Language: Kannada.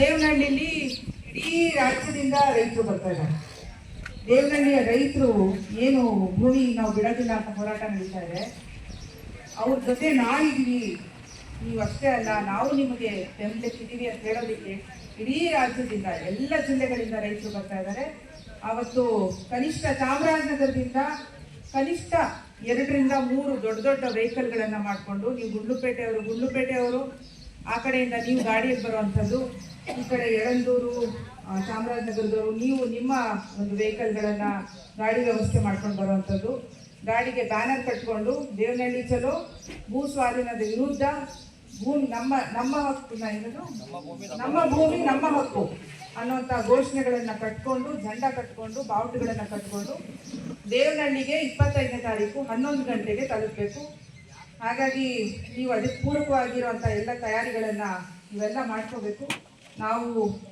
ದೇವನಹಳ್ಳಿಲಿ ಇಡೀ ರಾಜ್ಯದಿಂದ ರೈತರು ಬರ್ತಾ ಇದ್ದಾರೆ. ದೇವನಹಳ್ಳಿಯ ರೈತರು ಏನು ಭೂಮಿ ನಾವು ಬಿಡೋದಿಲ್ಲ ಅಂತ ಹೋರಾಟ ನಡೀತಾ ಇದೆ. ಅವ್ರ ಜೊತೆ ನಾವಿದ್ದೀವಿ. ನೀವು ಅಷ್ಟೇ ಅಲ್ಲ, ನಾವು ನಿಮಗೆ ಬೆಂಬಲಿಸಿದ್ದೀವಿ ಅಂತ ಹೇಳೋದಕ್ಕೆ ಇಡೀ ರಾಜ್ಯದಿಂದ, ಎಲ್ಲ ಜಿಲ್ಲೆಗಳಿಂದ ರೈತರು ಬರ್ತಾ ಇದ್ದಾರೆ. ಅವತ್ತು ಕನಿಷ್ಠ ಚಾಮರಾಜನಗರದಿಂದ ಕನಿಷ್ಠ ಎರಡರಿಂದ ಮೂರು ದೊಡ್ಡ ದೊಡ್ಡ ವೆಹಿಕಲ್ಗಳನ್ನು ಮಾಡಿಕೊಂಡು ನೀವು ಗುಂಡ್ಲುಪೇಟೆಯವರು ಗುಂಡ್ಲುಪೇಟೆಯವರು, ಆ ಕಡೆಯಿಂದ ನೀವು ಗಾಡಿಯಲ್ಲಿ ಬರುವಂಥದ್ದು ಈ ಕಡೆ ಯಳಂದೂರು ಚಾಮರಾಜನಗರದವರು, ನೀವು ನಿಮ್ಮ ಒಂದು ವೆಹಿಕಲ್ಗಳನ್ನು ಗಾಡಿ ವ್ಯವಸ್ಥೆ ಮಾಡ್ಕೊಂಡು ಬರುವಂಥದ್ದು. ಗಾಡಿಗೆ ಬ್ಯಾನರ್ ಕಟ್ಕೊಂಡು, ದೇವನಹಳ್ಳಿ ಚಲೋ ಭೂ ಸ್ವಾಧೀನದ ವಿರುದ್ಧ, ಭೂ ನಮ್ಮ ನಮ್ಮ ಹಕ್ಕು ನಮ್ಮ ಭೂಮಿ, ನಮ್ಮ ಹಕ್ಕು ಅನ್ನುವಂಥ ಘೋಷಣೆಗಳನ್ನು ಕಟ್ಕೊಂಡು, ಜಂಡ ಕಟ್ಕೊಂಡು, ಬಾವುಟಗಳನ್ನು ಕಟ್ಕೊಂಡು, ದೇವನಹಳ್ಳಿಗೆ ಇಪ್ಪತ್ತೈದನೇ ತಾರೀಕು ಹನ್ನೊಂದು ಗಂಟೆಗೆ ತಲುಪಬೇಕು. ಹಾಗಾಗಿ ನೀವು ಅದಕ್ಕೆ ಪೂರಕವಾಗಿರುವಂಥ ಎಲ್ಲ ತಯಾರಿಗಳನ್ನು ಇವೆಲ್ಲ ಮಾಡ್ಕೋಬೇಕು. ನಾವು